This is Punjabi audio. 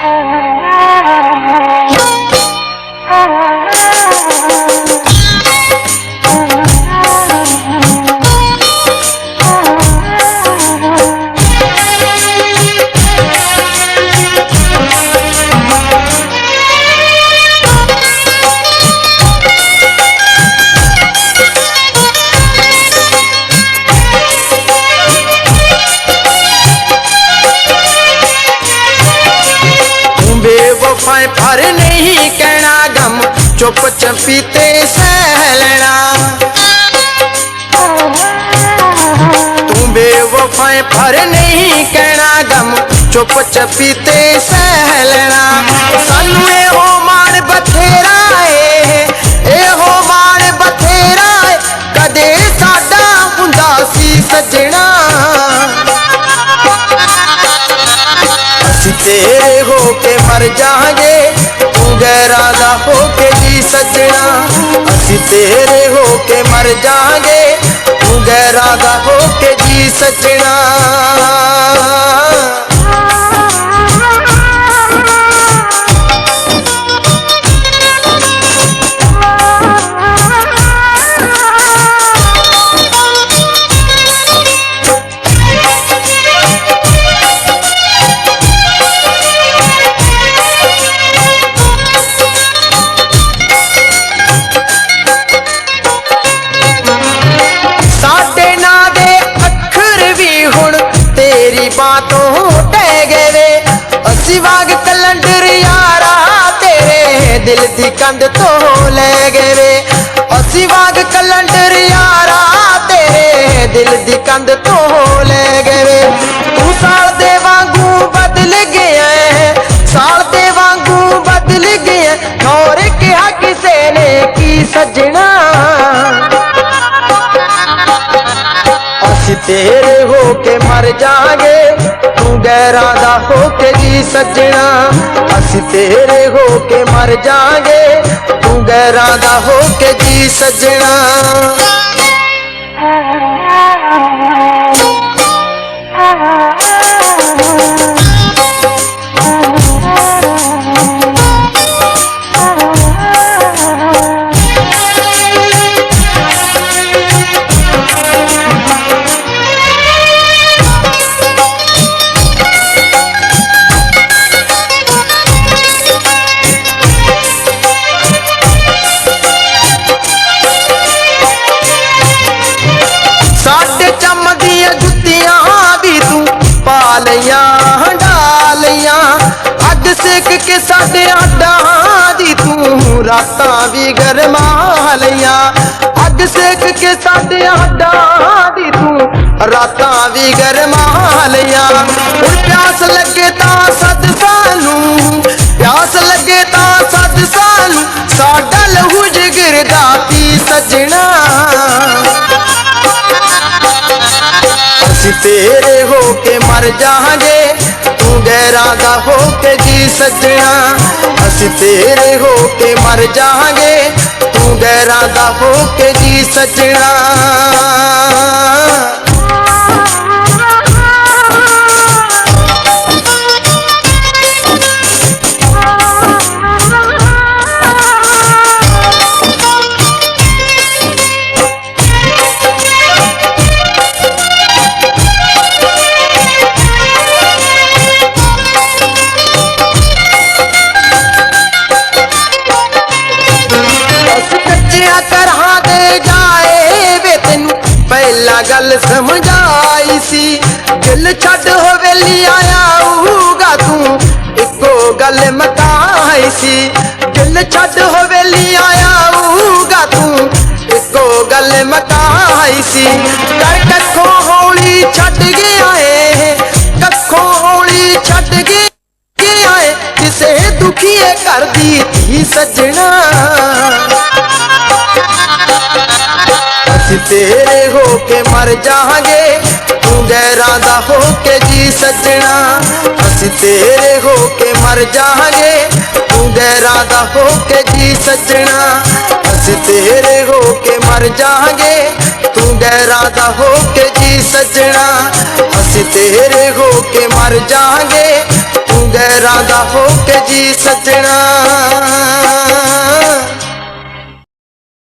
ਤੂੰ पर नहीं कहना गम चुप चपीते सहलना। तू बेवफाएँ पर नहीं कहना गम चुप चपीते सहलना। सानू ਤੇਰੇ ਹੋ ਕੇ ਮਰ ਜਾਾਂਗੇ ਤੂੰ ਗੈਰਾਂ ਦਾ ਹੋ ਕੇ ਜੀ ਸੱਜਣਾ। ਅਸੀਂ ਵਾਗ ਕਲੰਡਰ ਯਾਰਾ ਤੇਰੇ ਦਿਲ ਦੀ ਕੰਧ ਤੋਂ ਲੈ ਗਏ ਵੇ। ਅਸੀਂ ਵਾਗ ਕਲੰਡਰ ਯਾਰਾ ਤੇਰੇ ਦਿਲ ਦੀ ਕੰਧ ਤੋਂ ਲੈ ਗਏ ਵੇ। ਗੈਰਾਂ ਦਾ ਹੋ ਕੇ ਜੀ ਸੱਜਣਾ। ਅਸੀਂ ਤੇਰੇ ਹੋ ਕੇ ਮਰ ਜਾਾਂਗੇ। ਤੂੰ ਗੈਰਾਂ ਦਾ ਹੋ ਕੇ ਜੀ ਸੱਜਣਾ। ਰਾਤਾਂ ਵੀ ਗਰਮਾ ਲਈਆਂ ਅੱਗ ਸੇਕ ਕੇ ਸਾਡੇ ਆਡਾਂ ਦੀ ਤੂੰ ਰਾਤਾਂ ਵੀ ਗਰਮਾ ਲਈਆਂ ਹੁਣ ਪਿਆਸ ਲੱਗੇ ਤਾਂ ਸਦ ਸਾਨੂੰ। ਪਿਆਸ ਲੱਗੇ ਤਾਂ ਸਦ ਸਾਨੂੰ। ਸਾਡਾ ਲਹੂ ਜਿਗਰ ਪੀ ਸਜਣਾ। ਤੇਰੇ ਹੋ ਕੇ ਮਰ ਜਾਾਂਗੇ ਤੂੰ ਗੈਰਾਂ ਦਾ ਹੋ ਕੇ ਜੀ ਸੱਜਣਾ। ਅਸੀਂ ਤੇਰੇ ਹੋ ਕੇ ਮਰ ਜਾਾਂਗੇ ਤੂੰ ਗੈਰਾਂ ਦਾ ਹੋ ਕੇ ਜੀ ਸੱਜਣਾ। ਪਹਿਲਾਂ ਗੱਲ ਸਮਝਾਈ ਸੀ। ਦਿਲ ਛੱਡ ਹਵੇਲੀ ਆਊਗਾ ਤੂੰ। ਇੱਕੋ ਗੱਲ ਮਕਾਈ ਸੀ। ਦਿਲ ਛੱਡ ਹਵੇਲੀ ਆਊਗਾ ਤੂੰ। ਇੱਕੋ ਗੱਲ ਮਕਾਈ ਸੀ। ਕਰ ਕੱਖੋਂ ਹੌਲੀ ਛੱਡ ਗਿਆ ਏ ਕੱਖੋਂ ਹੌਲੀ ਛੱਡ ਗਿਆ ਏ ਕਿਸੇ ਦੁਖੀਏ ਦੀ ਧੀ ਸੱਜਣਾ। ਤੇਰੇ ਹੋ ਕੇ ਮਰ ਜਾਾਂਗੇ ਤੂੰ ਗੈਰਾਂ ਦਾ ਹੋ ਕੇ ਜੀ ਸੱਜਣਾ। ਅਸੀਂ ਤੇਰੇ ਹੋ ਕੇ ਮਰ ਜਾਾਂਗੇ ਤੂੰ ਗੈਰਾਂ ਦਾ ਹੋ ਕੇ ਜੀ ਸੱਜਣਾ। ਅਸੀਂ ਤੇਰੇ ਹੋ ਕੇ ਮਰ ਜਾਾਂਗੇ ਤੂੰ ਗੈਰਾਂ ਦਾ ਹੋ ਕੇ ਜੀ ਸੱਜਣਾ। ਅਸੀਂ ਤੇਰੇ ਹੋ ਕੇ ਮਰ ਜਾਾਂਗੇ ਤੂੰ ਗੈਰਾਂ ਜਿਉਂਦਾ ਹੋ ਕੇ ਜੀ ਸੱਜਣਾ।